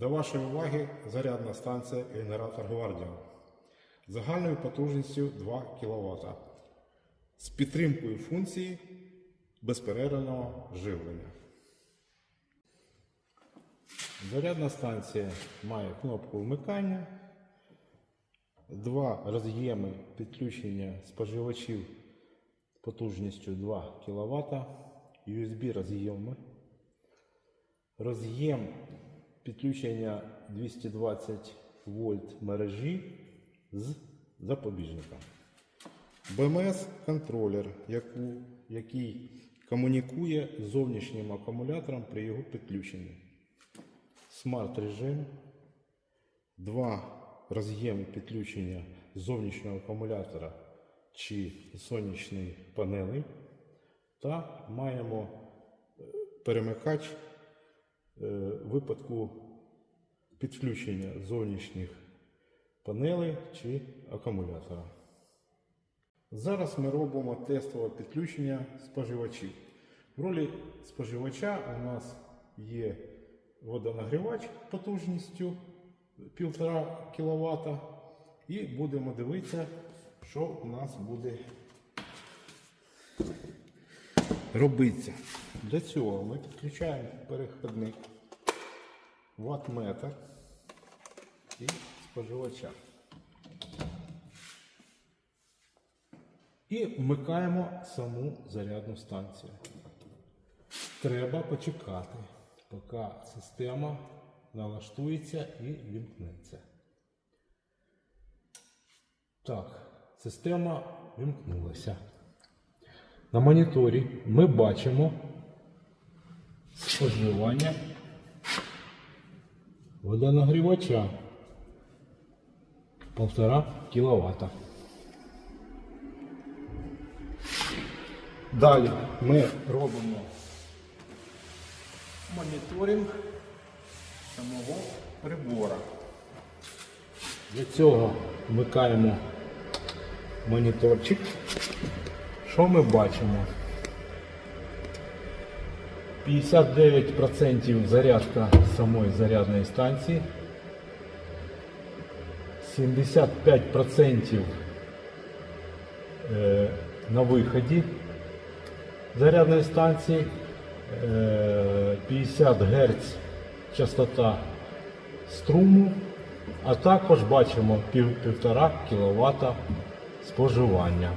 До вашої уваги зарядна станція генератор Гвардіан загальною потужністю 2 кВт з підтримкою функції безперервного живлення. Зарядна станція має кнопку вмикання, два роз'єми підключення споживачів потужністю 2 кВт, USB роз'єми, роз'єм підключення 220 вольт мережі з запобіжником. BMS контролер, яку, який комунікує з зовнішнім акумулятором при його підключенні. Смарт режим, два роз'єми підключення зовнішнього акумулятора чи сонячної панелі. Та маємо е, перемикач випадку підключення зовнішніх панелей чи акумулятора. Зараз ми робимо тестове підключення споживачів. В ролі споживача у нас є водонагрівач потужністю 1,5 кВт. І будемо дивитися, що у нас буде робиться. Для цього ми підключаємо переходник ваттметр і споживача. І вмикаємо саму зарядну станцію. Треба почекати, поки система налаштується і вімкнеться. Так, система вімкнулася. На моніторі ми бачимо споживання водонагрівача 1,5 кВт. Далі ми робимо моніторинг самого прибора. Для цього вмикаємо моніторчик. Що ми бачимо? 59% зарядка самої зарядної станції. 75% е, на виході зарядної станції. е, 50 Гц частота струму, а також бачимо 1,5 кВт споживання.